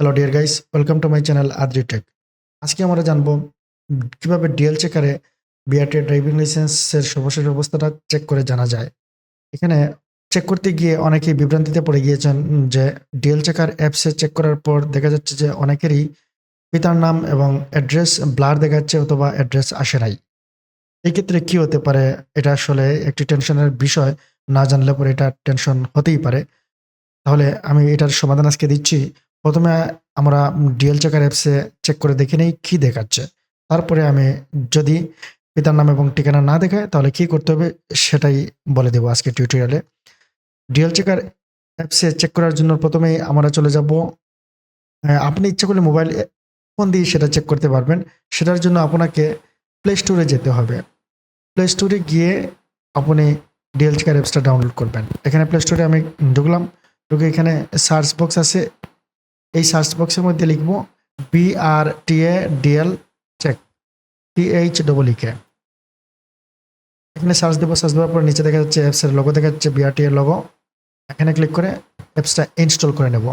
Hello dear guys welcome to my channel tech আজকে আমরা জানব কীভাবে ডিএল চেকারে বিআরটি ড্রাইভিং লাইসেন্সের সর্বশেষ অবস্থাটা চেক করে জানা যায়। এখানে চেক করতে গিয়ে অনেকেই বিভ্রান্তিতে পড়ে গিয়েছেন যে ডিএল চেকার অ্যাপসে চেক করার পর দেখা যাচ্ছে যে অনেকেরই পিতার নাম এবং অ্যাড্রেস ব্লার দেখাচ্ছে অথবা অ্যাড্রেস আসে নাই। এই ক্ষেত্রে কি হতে পারে? এটা আসলে একটি টেনশনের বিষয়। না জানলে পরে এটা টেনশন হতেই পারে। তাহলে আমি এটার সমাধান আজকে দিচ্ছি। প্রথমে আমরা ডিএল চেকার অ্যাপসে চেক করে দেখে নেই কী দেখাচ্ছে। তারপরে আমি যদি পিতার নাম এবং ঠিকানা না দেখায় তাহলে কি করতে হবে সেটাই বলে দেবো আজকে টিউটোরিয়ালে ডিএল চেকার অ্যাপসে চেক করার জন্য প্রথমেই আমরা চলে যাব। আহ, আপনি ইচ্ছা করলে মোবাইল ফোন দিয়ে সেটা চেক করতে পারবেন। সেটার জন্য আপনাকে প্লে স্টোরে যেতে হবে। প্লে স্টোরে গিয়ে আপনি ডিএল চেকার অ্যাপসটা ডাউনলোড করবেন। এখানে প্লে স্টোরে আমি ঢুকলাম। ঢুকে এখানে সার্চ বক্স আছে। এই সার্চ বক্সের মধ্যে লিখব A DL check T H double E K এখানে সার্চ দেবো সার্চ দেওয়ার পর নিচে দেখা যাচ্ছে অ্যাপসের লোগো দেখা যাচ্ছে বিআরটি এর লোগো এখানে ক্লিক করে অ্যাপসটা ইনস্টল করে নেব।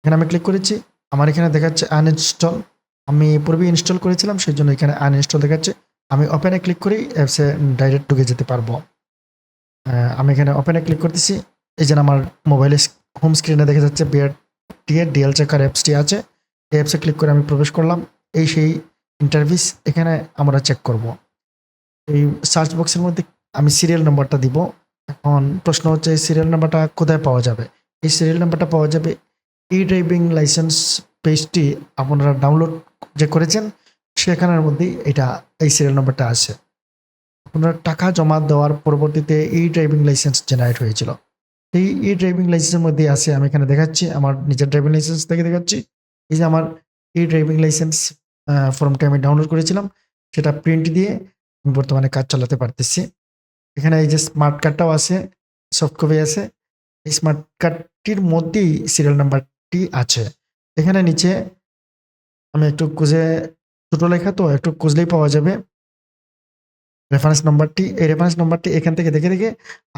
এখানে আমি ক্লিক করেছি, আমার এখানে দেখাচ্ছে আনইনস্টল আমি পূর্বে ইনস্টল করেছিলাম সেই জন্য এখানে আনইনস্টল দেখাচ্ছে আমি ওপেনে ক্লিক করেই অ্যাপসে ডাইরেক্ট ঢুকে যেতে পারব। আমি এখানে ওপেনে ক্লিক করতেছি। এই যে আমার মোবাইলে হোম স্ক্রিনে দেখা যাচ্ছে বিআরটি এর ডিএল চেকার অ্যাপসটি আছে। এই অ্যাপসে ক্লিক করে আমি প্রবেশ করলাম। এই সেই ইন্টারভিস এখানে আমরা চেক করব। এই সার্চ বক্সের মধ্যে আমি সিরিয়াল নাম্বারটা দিব। এখন প্রশ্ন হচ্ছে, এই সিরিয়াল নাম্বারটা কোথায় পাওয়া যাবে? এই সিরিয়াল নাম্বারটা পাওয়া যাবে ই ড্রাইভিং লাইসেন্স পেজটি আপনারা ডাউনলোড যে করেছেন, সেখানের মধ্যেই এটা, এই সিরিয়াল নাম্বারটা আছে। আপনারা টাকা জমা দেওয়ার পরবর্তীতে ই ড্রাইভিং লাইসেন্স জেনারেট হয়েছিল। এই ই ড্রাইভিং লাইসেন্সের মধ্যে আছে। আমি এখানে দেখাচ্ছি, আমার নিজের ড্রাইভিং লাইসেন্স থেকে দেখাচ্ছি। এই যে আমার ই ড্রাইভিং লাইসেন্স ফর্মটা আমি ডাউনলোড করেছিলাম, সেটা প্রিন্ট দিয়ে আমি বর্তমানে কাজ চালাতে পারতেছি। এখানে এই যে স্মার্ট কার্ডটাও আছে সফট কপি আছে। এই স্মার্ট কার্ডটির মধ্যেই সিরিয়াল নাম্বারটি আছে। এখানে নিচে আমি একটু খুঁজে, ছোটো লেখা তো, একটু খুঁজলেই পাওয়া যাবে। রেফারেন্স নাম্বারটি এই রেফারেন্স নাম্বারটি এখান থেকে দেখে দেখে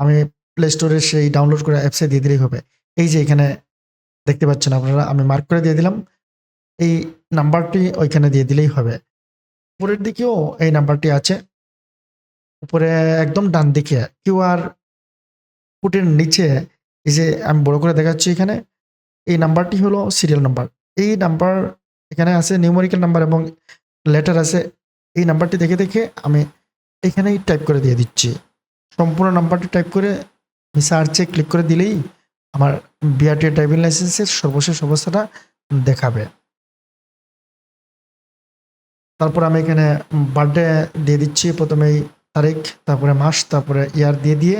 আমি প্লে স্টোরে সেই ডাউনলোড করে অ্যাপসে দিয়ে দিলেই হবে। এই যে এখানে দেখতে পাচ্ছেন আপনারা, আমি মার্ক করে দিয়ে দিলাম। এই নাম্বারটি ওইখানে দিয়ে দিলেই হবে। উপরের দিকেও এই নাম্বারটি আছে। উপরে একদম ডান দিকে কিউআর কোডের নিচে এই যে আমি বড় করে দেখাচ্ছি এখানে, এই নাম্বারটি হলো সিরিয়াল নাম্বার এই নাম্বার এখানে আছে নিউমেরিক্যাল নাম্বার এবং লেটার আছে। এই নাম্বারটি দেখে দেখে আমি এখানেই টাইপ করে দিয়ে দিচ্ছি। সম্পূর্ণ নাম্বারটি টাইপ করে সার্চে ক্লিক করে দিলেই আমার বিআরটি ড্রাইভিং লাইসেন্সের সর্বশেষ অবস্থাটা দেখাবে। তারপর আমি এখানে বার্থডে দিয়ে দিচ্ছি প্রথমেই তারিখ, তারপরে মাস, তারপরে ইয়ার দিয়ে দিয়ে।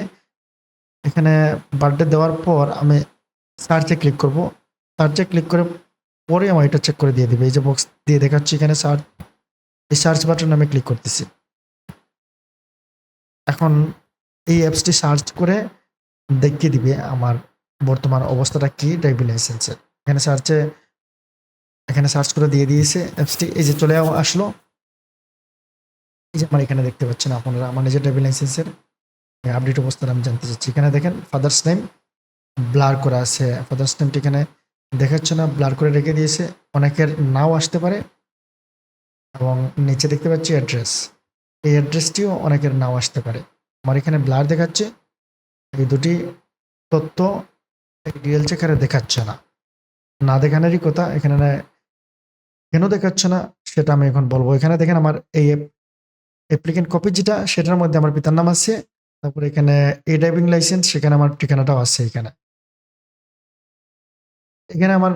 এখানে বার্থডে দেওয়ার পর আমি সার্চে ক্লিক করব। সার্চে ক্লিক করে পরে আমার এটা চেক করে দিয়ে দেবে। এই যে বক্স দিয়ে দেখাচ্ছি এখানে সার্চ এই সার্চ বাটন আমি ক্লিক করতেছি। এখন এই অ্যাপসটি সার্চ করে দেখিয়ে দিবে আমার বর্তমান অবস্থাটা কি ড্রাইভিং লাইসেন্সের এখানে সার্চে এখানে সার্চ করে দিয়ে দিয়েছে অ্যাপসটি এই যে চলে আসলো। এই যে আমার এখানে দেখতে পাচ্ছেন আপনারা আমার নিজের ড্রাইভিং লাইসেন্সের আপডেট অবস্থাটা আমি জানতে চাচ্ছি। এখানে দেখেন ফাদার্স নেম ব্লার করা আছে। ফাদার্স নেমটি এখানে দেখাচ্ছে না ব্লার করে রেখে দিয়েছে। অনেকের নাও আসতে পারে। এবং নিচে দেখতে পাচ্ছি অ্যাড্রেস এই অ্যাড্রেসটিও অনেকের নাও আসতে পারে। আমার এখানে ব্লার দেখাচ্ছে। এই দুটি তথ্য এই ডিএল চেকারে দেখাচ্ছে না। না দেখানোরই কথা, এখানে কেন দেখাচ্ছে না সেটা আমি এখন বলব। এখানে দেখেন আমার এই অ্যাপ্লিকেন্ট কপি যেটা, সেটার মধ্যে আমার পিতার নাম আছে, তারপরে এখানে এ ড্রাইভিং লাইসেন্স সেখানে আমার ঠিকানাটাও আছে এখানে। এখানে আমার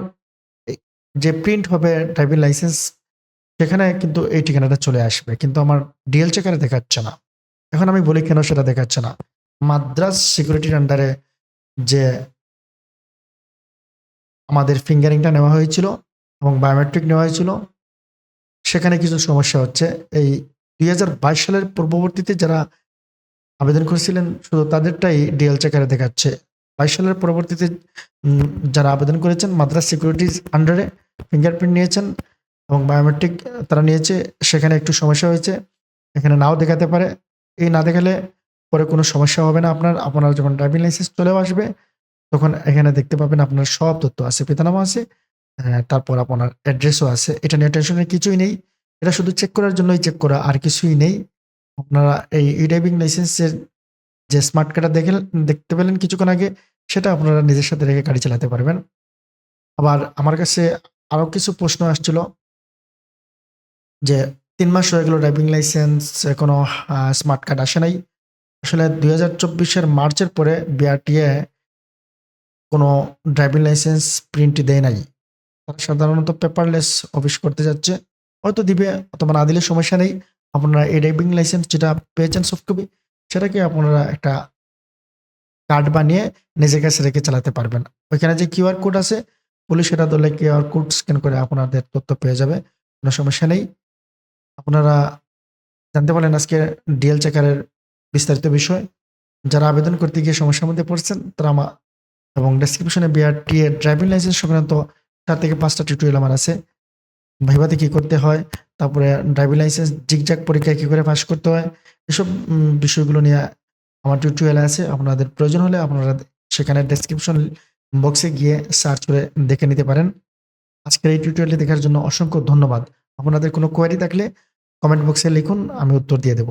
যে প্রিন্ট হবে ড্রাইভিং লাইসেন্স সেখানে কিন্তু এই ঠিকানাটা চলে আসবে, কিন্তু আমার ডিএল চেকারে দেখাচ্ছে না। এখন আমি বলি কেন সেটা দেখাচ্ছে না। মাদ্রাস সিকিউরিটির আন্ডারে যে আমাদের ফিঙ্গারিংটা নেওয়া হয়েছিল এবং বায়োমেট্রিক নেওয়া হয়েছিল, সেখানে কিছু সমস্যা হচ্ছে। এই দুই হাজার বাইশ সালের পূর্ববর্তীতে যারা আবেদন করেছিলেন, শুধু তাদেরটাই ডিএল চেকারে দেখাচ্ছে। বাইশ সালের পরবর্তীতে যারা আবেদন করেছেন, মাদ্রাস সিকিউরিটির আন্ডারে ফিঙ্গারপ্রিন্ট নিয়েছেন এবং বায়োমেট্রিক তারা নিয়েছে, সেখানে একটু সমস্যা হয়েছে। এখানে নাও দেখাতে পারে। এই না দেখালে পরে কোনো সমস্যা হবে না আপনার আপনার যখন ড্রাইভিং লাইসেন্স চলেও আসবে, তখন এখানে দেখতে পাবেন আপনার সব তথ্য আছে, পিতানামা আছে তারপর আপনার অ্যাড্রেসও আছে। এটা নিয়ে টেনশনের কিছুই নেই। এটা শুধু চেক করার জন্যই চেক করা, আর কিছুই নেই। আপনারা এই ই-ড্রাইভিং লাইসেন্সের যে স্মার্ট কার্ডটা দেখেল দেখতে পেলেন কিছুক্ষণ আগে, সেটা আপনারা নিজের সাথে রেখে গাড়ি চালাতে পারবেন। আবার আমার কাছে আরও কিছু প্রশ্ন আসছিল। যে তিন মাস হয়ে গেল ড্রাইভিং লাইসেন্স কোনো স্মার্ট কার্ড আসে নাই। আসলে ২০২৪ এর মার্চের পরে বিআরটিএ কোনো ড্রাইভিং লাইসেন্স প্রিন্ট দেয় নাই। তারা সাধারণত পেপারলেস অফিস করতে যাচ্ছে। হয়তো দিবে, অথবা না দিলে সমস্যা নেই। আপনারা এই ড্রাইভিং লাইসেন্স যেটা পেয়েছেন সফট সেটাকে আপনারা একটা কার্ড বানিয়ে নিজের কাছে রেখে চালাতে পারবেন। ওইখানে যে কিউআর কোড আছে পুলিশ এটা ধরলে কিউআর কোড স্ক্যান করে আপনাদের তথ্য পেয়ে যাবে। কোনো সমস্যা নেই। আপনারা জানতে পারলেন আজকে ডিএল চেকারের বিস্তারিত বিষয়। যারা আবেদন করতে গিয়ে সমস্যার মধ্যে পড়ছেন তারা আমার এবং ডেসক্রিপশনে বিআরটিএ ড্রাইভিং লাইসেন্স সংক্রান্ত ৪ থেকে ৫ টা টিউটোরিয়াল আমার আছে। ভাইভাতে কী করতে হয়, তারপরে ড্রাইভিং লাইসেন্স জিগজ্যাগ পরীক্ষায় কী করে পাস করতে হয়, এসব বিষয়গুলো নিয়ে আমার টিউটোরিয়াল আছে। আপনাদের প্রয়োজন হলে আপনারা সেখানে ডেসক্রিপশন বক্সে গিয়ে সার্চ করে দেখে নিতে পারেন। আজকের এই টিউটোরিয়ালটি দেখার জন্য অসংখ্য ধন্যবাদ। আপনাদের কোনো কোয়ারি থাকলে কমেন্ট বক্সে লিখুন, আমি উত্তর দিয়ে দেব।